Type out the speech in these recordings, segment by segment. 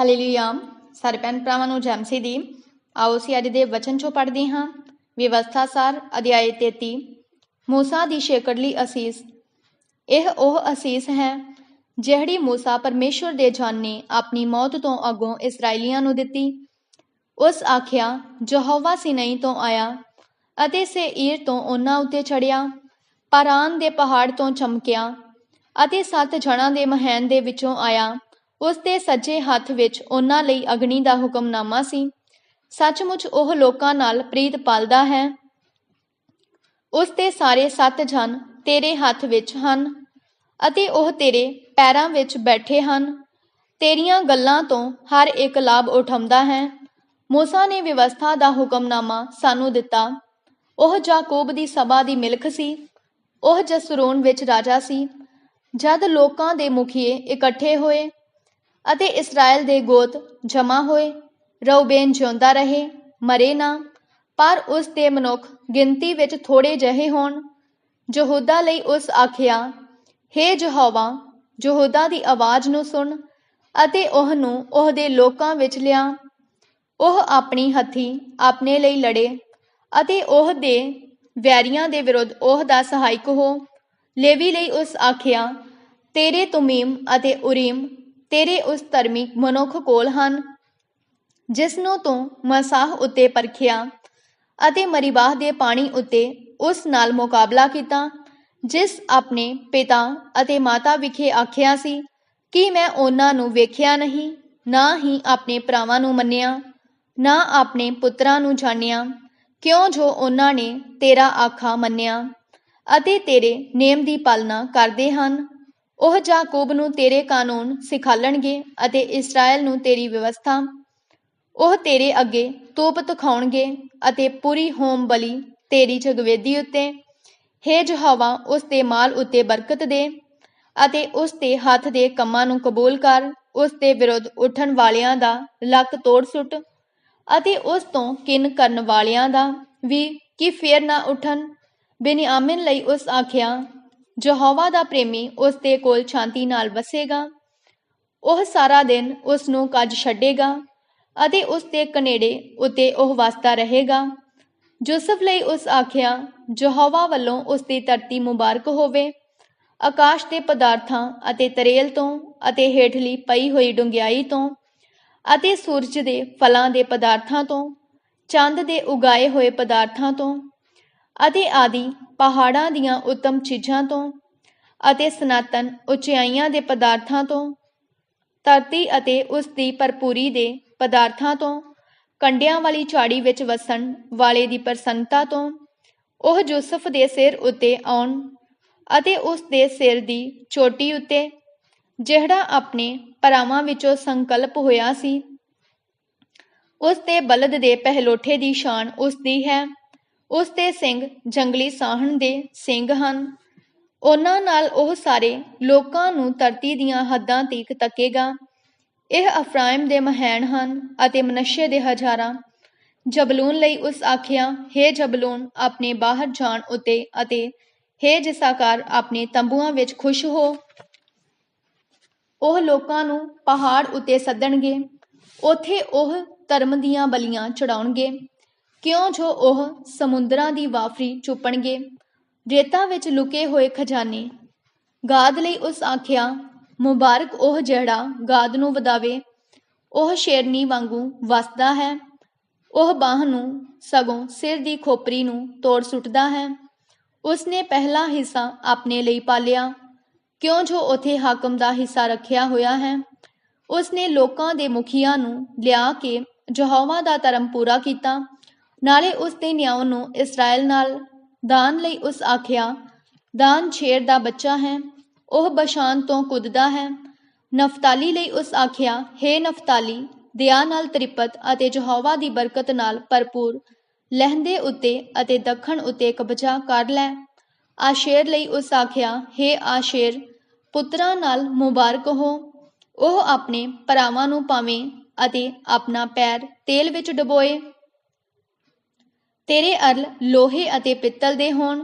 Hallelujah ਸਾਰੇ PAN ਭਰਾਵਾਂ ਨੂੰ ਜਮਸੀ ਦੀ ਆਓ ਸੀ ਅੱਜ ਦੇ ਵਚਨ ਚੋਂ ਪੜ੍ਹਦੇ ਹਾਂ ਵਿਵਸਥਾ ਸਾਰ ਅਧਿਆਇ 33 ਮੂਸਾ ਦੀ ਸ਼ੇਕੜਲੀ ਅਸੀਸ ਇਹ ਉਹ ਅਸੀਸ ਹੈ ਜਿਹੜੀ ਮੂਸਾ ਪਰਮੇਸ਼ਵਰ ਦੇ ਜਾਨ ਨੇ ਆਪਣੀ ਮੌਤ ਤੋਂ ਅਗੋਂ ਇਸرائیਲੀਆਂ ਨੂੰ ਦਿੱਤੀ ਉਸ ਆਖਿਆ ਯਹੋਵਾ ਸਿਨਾਈ ਤੋਂ ਆਇਆ ਅਤੇ ਸੇ ਈਰ ਤੋਂ ਉਹਨਾਂ ਉੱਤੇ ਚੜਿਆ ਪਾਰਾਨ ਦੇ ਪਹਾੜ ਤੋਂ ਚਮਕਿਆ ਅਤੇ ਸੱਤ ਜਣਾਂ ਦੇ ਮਹਿਨ ਦੇ ਵਿੱਚੋਂ ਆਇਆ ਉਸ ਦੇ ਸੱਜੇ ਹੱਥ ਵਿੱਚ ਉਹਨਾਂ ਲਈ ਅਗਨੀ ਦਾ ਹੁਕਮਨਾਮਾ ਸੀ। ਸੱਚਮੁੱਚ ਉਹ ਲੋਕਾਂ ਨਾਲ ਪ੍ਰੀਤ ਪਾਲਦਾ ਹੈ। ਉਸ ਦੇ ਸਾਰੇ ਸੱਤ ਜਨ ਤੇਰੇ ਹੱਥ ਵਿੱਚ ਹਨ ਅਤੇ ਉਹ ਤੇਰੇ ਪੈਰਾਂ ਵਿੱਚ ਬੈਠੇ ਹਨ। ਤੇਰੀਆਂ ਗੱਲਾਂ ਤੋਂ ਹਰ ਇੱਕ ਲਾਭ ਉਠਾਉਂਦਾ ਹੈ। ਮੂਸਾ ਨੇ ਵਿਵਸਥਾ ਦਾ ਹੁਕਮਨਾਮਾ ਸਾਨੂੰ ਦਿੱਤਾ। ਉਹ ਜਾਕੋਬ ਦੀ ਸਭਾ ਦੀ ਮਿਲਖ ਸੀ। ਉਹ ਜਸਰੂਨ ਵਿੱਚ ਰਾਜਾ ਸੀ। ਜਦ ਲੋਕਾਂ ਦੇ ਮੁਖੀਏ ਇਕੱਠੇ ਹੋਏ ਅਤੇ ਇਸਰਾਇਲ ਦੇ ਗੋਤ ਜਮਾ ਹੋਏ। ਰਉਬੇਨ ਜਿਉਂਦਾ ਰਹੇ, ਮਰੇ ਨਾ, ਪਰ ਉਸ ਦੇ ਮਨੁੱਖ ਗਿਣਤੀ ਵਿੱਚ ਥੋੜੇ ਜਿਹੇ ਹੋਣ। ਯਹੂਦਾ ਲਈ ਉਸ ਆਖਿਆ हे ਯਹੋਵਾ, ਯਹੂਦਾ ਦੀ ਆਵਾਜ਼ ਨੂੰ ਸੁਣ ਅਤੇ ਉਹਨੂੰ ਉਹਦੇ ਲੋਕਾਂ ਵਿੱਚ ਲਿਆ। ਉਹ ਆਪਣੀ ਹੱਥੀ ਆਪਣੇ ਲਈ ਲੜੇ ਅਤੇ ਉਹ ਦੇ ਵੈਰੀਆਂ ਦੇ ਵਿਰੁੱਧ ਉਹ ਦਾ ਸਹਾਇਕ ਹੋ। ਲੇਵੀ ਲਈ ਉਸ ਆਖਿਆ, ਤੇਰੇ ਤੁਮੀਮ ਅਤੇ ਉਰੀਮ ਤੇਰੇ ਉਸ ਧਰਮੀ ਮਨੁੱਖ ਕੋਲ ਹਨ ਜਿਸ ਨੂੰ ਤੂੰ ਮਸਾਹ ਉੱਤੇ ਪਰਖਿਆ ਅਤੇ ਮਰੀਬਾਹ ਦੇ ਪਾਣੀ ਉੱਤੇ ਉਸ ਨਾਲ ਮੁਕਾਬਲਾ ਕੀਤਾ, ਜਿਸ ਆਪਣੇ ਪਿਤਾ ਅਤੇ ਮਾਤਾ ਵਿਖੇ ਆਖਿਆ ਸੀ ਕਿ ਮੈਂ ਉਹਨਾਂ ਨੂੰ ਵੇਖਿਆ ਨਹੀਂ, ਨਾ ਹੀ ਆਪਣੇ ਭਰਾਵਾਂ ਨੂੰ ਮੰਨਿਆ, ਨਾ ਆਪਣੇ ਪੁੱਤਰਾਂ ਨੂੰ ਜਾਣਿਆ, ਕਿਉਂ ਜੋ ਉਹਨਾਂ ਨੇ ਤੇਰਾ ਆਖਾ ਮੰਨਿਆ ਅਤੇ ਤੇਰੇ ਨੇਮ ਦੀ ਪਾਲਣਾ ਕਰਦੇ ਹਨ। ਉਹ ਜਾਕੂਬ ਨੂੰ ਤੇਰੇ ਕਾਨੂੰਨ ਸਿਖਾਲਣਗੇ ਅਤੇ ਇਸਰਾਇਲ ਨੂੰ ਤੇਰੀ ਵਿਵਸਥਾ, ਉਹ ਤੇਰੇ ਅੱਗੇ ਤੋਪ ਤਖਾਉਣਗੇ ਅਤੇ ਪੂਰੀ ਹੋਮ ਬਲੀ ਤੇਰੀ ਜਗਵੇਦੀ ਉੱਤੇ। ਹੇ ਯਹੋਵਾ, ਉਸ ਦੇ ਮਾਲ ਉੱਤੇ ਬਰਕਤ ਦੇ ਅਤੇ ਉਸ ਦੇ ਹੱਥ ਦੇ ਕੰਮਾਂ ਨੂੰ ਕਬੂਲ ਕਰ। ਉਸ ਦੇ ਵਿਰੁੱਧ ਉੱਠਣ ਵਾਲਿਆਂ ਦਾ ਲੱਕ ਤੋੜ ਸੁੱਟ ਅਤੇ ਉਸ ਤੋਂ ਕਿਨ ਕਰਨ ਵਾਲਿਆਂ ਦਾ ਵੀ ਕਿ ਫੇਰ ਨਾ ਉੱਠਣ। ਬੇਨਿਆਮਿਨ ਲਈ ਉਸ ਆਖਿਆ ਯਹੋਵਾ ਦਾ ਪ੍ਰੇਮੀ ਉਸ ਦੇ ਕੋਲ ਸ਼ਾਂਤੀ ਨਾਲ ਵਸੇਗਾ। ਉਹ ਸਾਰਾ ਦਿਨ ਉਸ ਨੂੰ ਕੱਜ ਛੱਡੇਗਾ ਅਤੇ ਉਸ ਦੇ ਕਨੇੜੇ ਉਤੇ ਉਹ ਵਸਦਾ ਰਹੇਗਾ। ਯੂਸਫ ਲਈ ਉਸ ਆਖਿਆ, ਯਹੋਵਾ ਵੱਲੋਂ ਉਸ ਦੀ ਧਰਤੀ ਮੁਬਾਰਕ ਹੋਵੇ। ਆਕਾਸ਼ ਦੇ ਪਦਾਰਥਾਂ ਅਤੇ ਤਰੇਲ ਤੋਂ ਅਤੇ ਹੇਠਲੀ ਪਈ ਹੋਈ ਡੁੰਗਿਆਈ ਤੋਂ ਅਤੇ ਸੂਰਜ ਦੇ ਫਲਾਂ ਦੇ ਪਦਾਰਥਾਂ ਤੋਂ, ਚੰਦ ਦੇ ਉਗਾਏ ਹੋਏ ਪਦਾਰਥਾਂ ਤੋਂ ਅਤੇ ਆਦਿ ਪਹਾੜਾਂ ਦੀਆਂ ਉੱਤਮ ਚੀਜ਼ਾਂ ਤੋਂ ਅਤੇ ਸਨਾਤਨ ਉਚਾਈਆਂ ਦੇ ਪਦਾਰਥਾਂ ਤੋਂ, ਧਰਤੀ ਅਤੇ ਉਸ ਦੀ ਭਰਪੂਰੀ ਦੇ ਪਦਾਰਥਾਂ ਤੋਂ, ਕੰਡਿਆਂ ਵਾਲੀ ਝਾੜੀ ਵਿੱਚ ਵਸਣ ਵਾਲੇ ਦੀ ਪ੍ਰਸੰਨਤਾ ਤੋਂ, ਉਹ ਯੂਸਫ ਦੇ ਸਿਰ ਉੱਤੇ ਆਉਣ ਅਤੇ ਉਸ ਦੇ ਸਿਰ ਦੀ ਚੋਟੀ ਉੱਤੇ, ਜਿਹੜਾ ਆਪਣੇ ਭਰਾਵਾਂ ਵਿੱਚੋਂ ਸੰਕਲਪ ਹੋਇਆ ਸੀ। ਉਸ ਦੇ ਬਲਦ ਦੇ ਪਹਿਲੋਠੇ ਦੀ ਸ਼ਾਨ ਉਸ ਦੀ ਹੈ। ਉਸ ਦੇ ਸਿੰਘ ਜੰਗਲੀ ਸਾਹਣ ਦੇ ਸਿੰਘ ਹਨ। ਉਹਨਾਂ ਨਾਲ ਉਹ ਸਾਰੇ ਲੋਕਾਂ ਨੂੰ ਧਰਤੀ ਦੀਆਂ ਹੱਦਾਂ ਤੀਕ ਤੱਕੇਗਾ। ਇਹ ਅਫਰਾਇਮ ਦੇ ਮਹਿਣ ਹਨ ਅਤੇ ਮਨਸ਼ੇ ਦੇ ਹਜ਼ਾਰਾਂ। ਜਬਲੂਨ ਲਈ ਉਸ ਆਖਿਆ हे ਜਬਲੂਨ, ਆਪਣੇ ਬਾਹਰ ਜਾਣ ਉਤੇ ਅਤੇ हे ਜਿਸਾਕਾਰ, ਆਪਣੇ ਤੰਬੂਆਂ ਵਿੱਚ ਖੁਸ਼ ਹੋ। ਉਹ ਲੋਕਾਂ ਨੂੰ ਪਹਾੜ ਉਤੇ ਸੱਦਣਗੇ। ਉਥੇ ਉਹ ਧਰਮ ਦੀਆਂ ਬਲੀਆਂ ਚੜਾਉਣਗੇ। ਕਿਉਂ ਜੋ ਉਹ ਸਮੁੰਦਰਾਂ ਦੀ ਵਾਫਰੀ ਚੁੱਪਣਗੇ? ਰੇਤਾ ਵਿੱਚ ਲੁਕੇ ਹੋਏ ਖਜ਼ਾਨੇ। ਗਾਦ ਲਈ ਉਸ ਆਖਿਆ, ਮੁਬਾਰਕ ਉਹ ਜਿਹੜਾ ਗਾਦ ਨੂੰ ਵਧਾਵੇ। ਉਹ ਸ਼ੇਰਨੀ ਵਾਂਗੂ ਵਸਦਾ ਹੈ। ਉਹ ਬਾਹ ਨੂੰ ਸਗੋਂ ਸਿਰ ਦੀ ਖੋਪਰੀ ਨੂੰ ਤੋੜ ਸੁੱਟਦਾ ਹੈ। ਉਸਨੇ ਪਹਿਲਾ ਹਿੱਸਾ ਆਪਣੇ ਲਈ ਪਾਲਿਆ। ਕਿਉਂ ਜੋ ਉਥੇ ਹਾਕਮ ਦਾ ਹਿੱਸਾ ਰੱਖਿਆ ਹੋਇਆ ਹੈ। ਉਸਨੇ ਲੋਕਾਂ ਦੇ ਮੁਖੀਆਂ ਨੂੰ ਲਿਆ ਕੇ ਯਹੋਵਾ ਦਾ ਧਰਮ ਪੂਰਾ ਕੀਤਾ। ਨਾਲੇ ਉਸ ਦੇ ਨਿਆਉ ਨੂੰ ਇਸਰਾਇਲ ਨਾਲ ਦਾਨ ਲਈ ਉਸ ਆਖਿਆ, ਦਾਨ ਛੇਰ ਦਾ ਬੱਚਾ ਹੈ, ਉਹ ਬਸ਼ਾਨ ਤੋਂ ਕੁੱਦਦਾ ਹੈ। ਨਫਤਾਲੀ ਲਈ ਉਸ ਆਖਿਆ हे ਨਫਤਾਲੀ, ਦਇਆ ਨਾਲ ਤ੍ਰਿਪਤ ਅਤੇ ਯਹੋਵਾ ਦੀ ਬਰਕਤ ਨਾਲ ਭਰਪੂਰ, ਲਹਿੰਦੇ ਉੱਤੇ ਅਤੇ ਦੱਖਣ ਉੱਤੇ ਕਬਜ਼ਾ ਕਰ ਲੈ। ਆਸ਼ੇਰ ਲਈ ਉਸ ਆਖਿਆ हे ਆਸ਼ੇਰ, ਪੁੱਤਰਾਂ ਨਾਲ ਮੁਬਾਰਕ ਹੋ। ਉਹ ਆਪਣੇ ਭਰਾਵਾਂ ਨੂੰ ਪਾਵੇਂ ਅਤੇ ਆਪਣਾ ਪੈਰ ਤੇਲ ਵਿੱਚ ਡਬੋਏ। ਤੇਰੇ ਅਰਲ ਲੋਹੇ ਅਤੇ ਪਿੱਤਲ ਦੇ ਹੋਣ,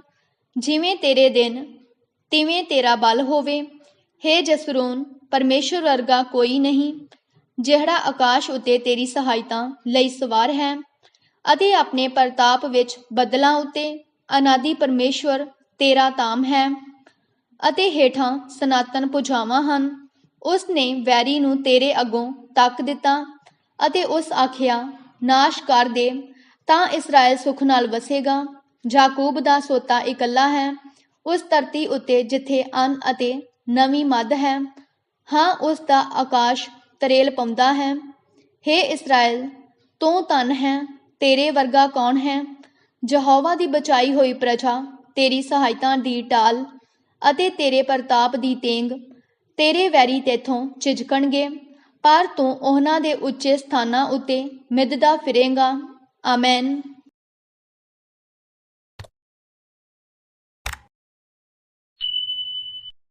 ਜਿਵੇਂ ਤੇਰੇ ਦਿਨ, ਤਿਵੇਂ ਤੇਰਾ ਬਲ ਹੋਵੇ। हे ਜਸਰੂਨ, ਪਰਮੇਸ਼ਰ ਵਰਗਾ ਕੋਈ ਨਹੀਂ, ਜਿਹੜਾ ਆਕਾਸ਼ ਉਤੇ ਤੇਰੀ ਸਹਾਇਤਾ ਲਈ ਸਵਾਰ ਹੈ ਅਤੇ ਆਪਣੇ ਪ੍ਰਤਾਪ ਵਿੱਚ ਬਦਲਾਂ ਉਤੇ ਅਨਾਦੀ ਪਰਮੇਸ਼ਵਰ ਤੇਰਾ ਤਾਮ ਹੈ ਅਤੇ ਹੇਠਾਂ ਸਨਾਤਨ ਪੁਜਾਵਾਂ ਹਨ। ਉਸ ਨੇ ਵੈਰੀ ਨੂੰ ਤੇਰੇ ਅੱਗੋਂ ਤੱਕ ਦਿੱਤਾ ਅਤੇ ਉਸ ਆਖਿਆ, ਨਾਸ਼ ਕਰ ਦੇ ਤਾਂ ਇਸਰਾਇਲ ਸੁਖ ਨਾਲ ਵਸੇਗਾ। ਜਾਕੂਬ ਦਾ ਸੋਤਾ ਇਕੱਲਾ ਹੈ। ਉਸ ਧਰਤੀ ਉੱਤੇ ਜਿੱਥੇ ਅੰਨ ਅਤੇ ਨਵੀਂ ਮੱਧ ਹੈ, ਹਾਂ, ਉਸ ਦਾ ਆਕਾਸ਼ ਤਰੇਲ ਪਾਉਂਦਾ ਹੈ। ਹੇ ਇਸਰਾਇਲ, ਤੂੰ ਧਨ ਹੈ, ਤੇਰੇ ਵਰਗਾ ਕੌਣ ਹੈ? ਯਹੋਵਾ ਦੀ ਬਚਾਈ ਹੋਈ ਪ੍ਰਜਾ ਤੇਰੀ ਸਹਾਇਤਾ ਦੀ ਟਾਲ ਅਤੇ ਤੇਰੇ ਪ੍ਰਤਾਪ ਦੀ ਤੇਂਗ ਤੇਰੇ ਵੈਰੀ ਤੇਥੋਂ ਝਿਜਕਣਗੇ। ਪਰ ਤੂੰ ਉਹਨਾਂ ਦੇ ਉੱਚੇ ਸਥਾਨਾਂ ਉੱਤੇ ਮਿੱਧਦਾ ਫਿਰੇਂਗਾ। Amen.